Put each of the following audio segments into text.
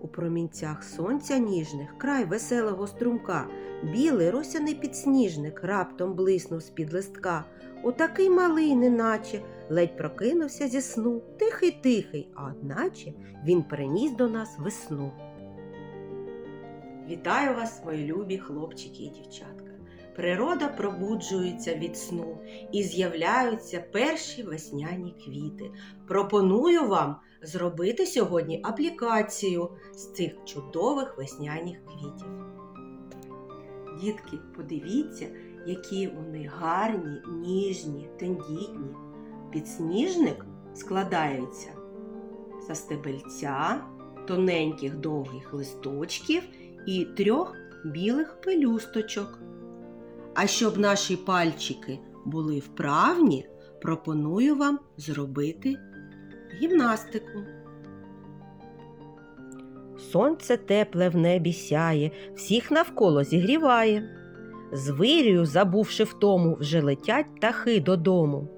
У промінцях сонця ніжних край веселого струмка, білий росяний підсніжник раптом блиснув з-під листка. Отакий малий, неначе, ледь прокинувся зі сну, тихий тихий, а одначе він приніс до нас весну. Вітаю вас, мої любі хлопчики і дівчатка. Природа пробуджується від сну і з'являються перші весняні квіти. Пропоную вам зробити сьогодні аплікацію з цих чудових весняних квітів. Дітки, подивіться, які вони гарні, ніжні, тендітні. Підсніжник складається за стебельця, тоненьких довгих листочків і трьох білих пелюсточок. А щоб наші пальчики були вправні, пропоную вам зробити гімнастику. Сонце тепле в небі сяє, всіх навколо зігріває. З вирію, забувши втому, вже летять птахи додому.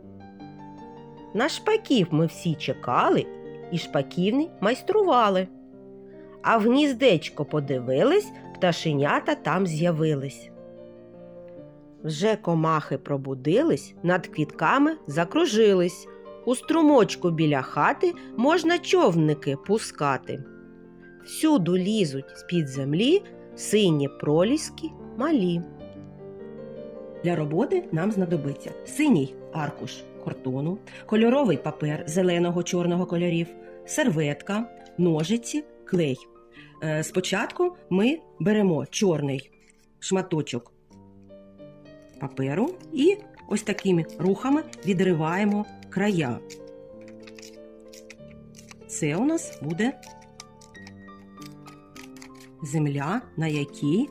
На шпаків ми всі чекали і шпаківні майстрували. А в гніздечко подивились, пташенята там з'явились. Вже комахи пробудились, над квітками закружились. У струмочку біля хати можна човники пускати. Всюду лізуть з-під землі сині проліски малі. Для роботи нам знадобиться синій аркуш картону, кольоровий папер зеленого чорного кольорів, серветка, ножиці, клей. Е, Спочатку ми беремо чорний шматочок паперу і ось такими рухами відриваємо края. Це у нас буде земля, на якій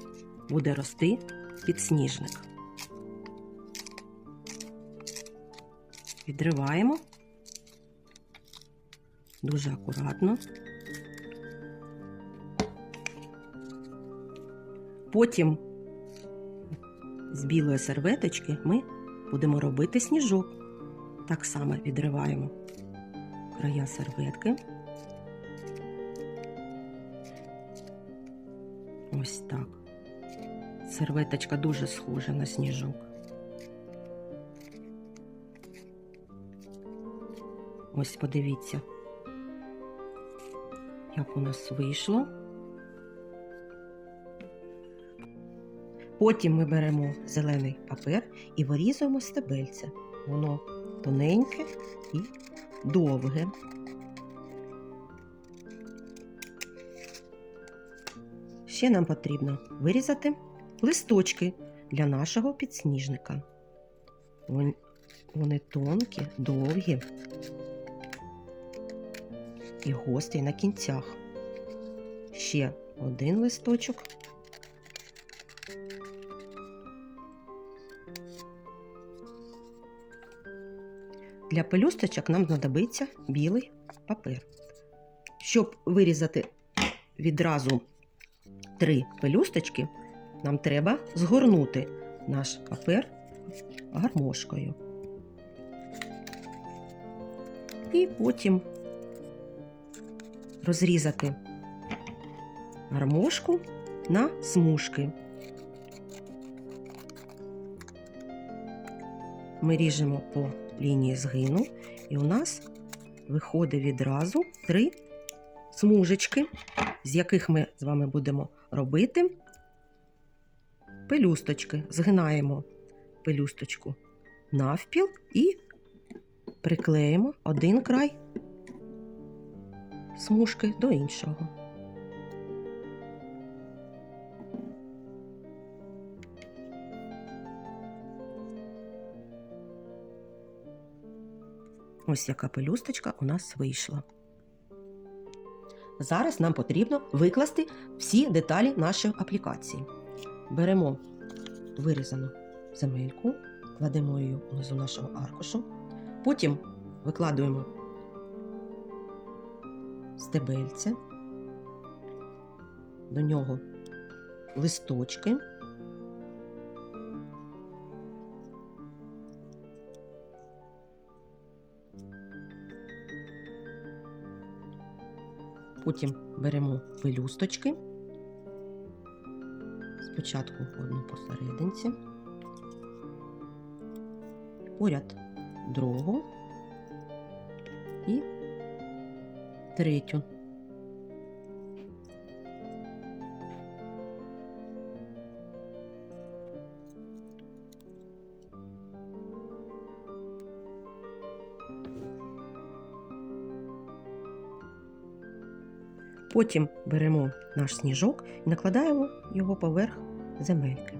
буде рости підсніжник. Відриваємо дуже акуратно. Потім з білої серветочки ми будемо робити сніжок. Так само відриваємо края серветки. Ось так. Серветочка дуже схожа на сніжок. Ось подивіться, як у нас вийшло. Потім ми беремо зелений папер і вирізуємо стебельце. Воно тоненьке і довге. Ще нам потрібно вирізати листочки для нашого підсніжника. Вони тонкі, довгі і гострі на кінцях. Ще один листочок. Для пелюсточок нам знадобиться білий папер. Щоб вирізати відразу три пелюсточки, нам треба згорнути наш папер гармошкою. І потім розрізати гармошку на смужки. Ми ріжемо по лінії згину, і у нас виходить відразу три смужечки, з яких ми з вами будемо робити пелюсточки. Згинаємо пелюсточку навпіл і приклеїмо один край смужки до іншого. Ось яка пелюсточка у нас вийшла. Зараз нам потрібно викласти всі деталі нашої аплікації. Беремо вирізану земельку, кладемо її внизу нашого аркушу, потім викладуємо стебельце, до нього листочки. Потім беремо пелюсточки. Спочатку одну посерединці, поряд другу і третю. Потім беремо наш сніжок і накладаємо його поверх земельки.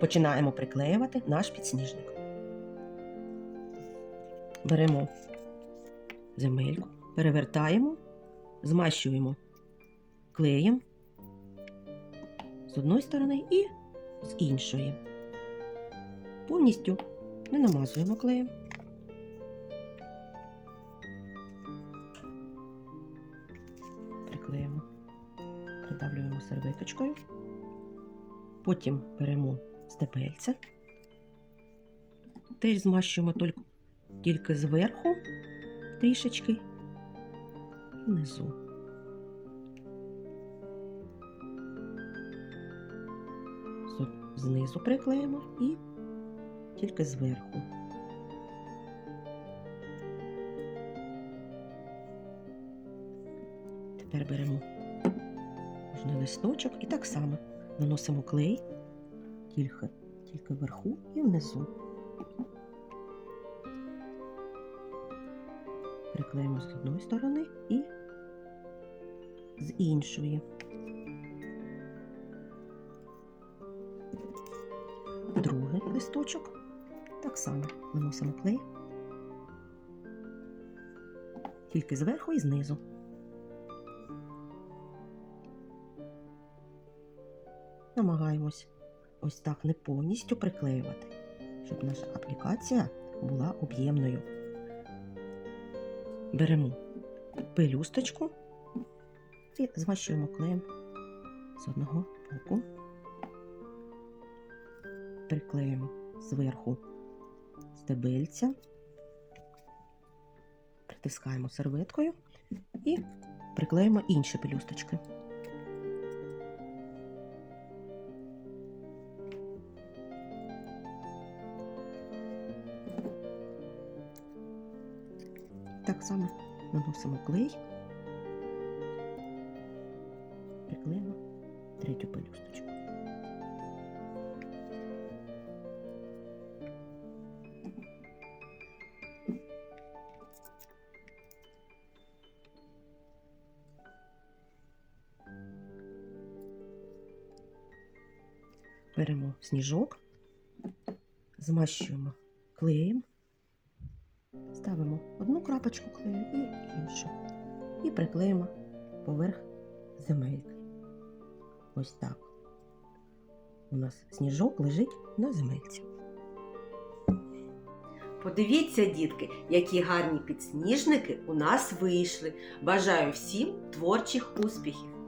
Починаємо приклеювати наш підсніжник. Беремо земельку, перевертаємо, змащуємо клеєм з одної сторони і з іншої. Повністю не намазуємо клеєм. Серветочкою. Потім беремо стебельце, теж змащуємо тільки зверху трішечки і внизу. Знизу приклеїмо і тільки зверху. Тепер беремо кожний листочок і так само наносимо клей тільки, тільки вверху і внизу. Приклеїмо з одної сторони і з іншої. Другий листочок так само наносимо клей тільки зверху і знизу. Намагаємось ось так не повністю приклеювати, щоб наша аплікація була об'ємною. Беремо пелюсточку і змащуємо клеєм з одного боку, приклеїмо зверху стебельця, притискаємо серветкою і приклеїмо інші пелюсточки. Так само наносимо клей, приклеїмо третю пелюсточку. Беремо сніжок, змащуємо клеєм. Ставимо одну крапочку клею і іншу. І приклеїмо поверх земельки. Ось так. У нас сніжок лежить на земельці. Подивіться, дітки, які гарні підсніжники у нас вийшли. Бажаю всім творчих успіхів!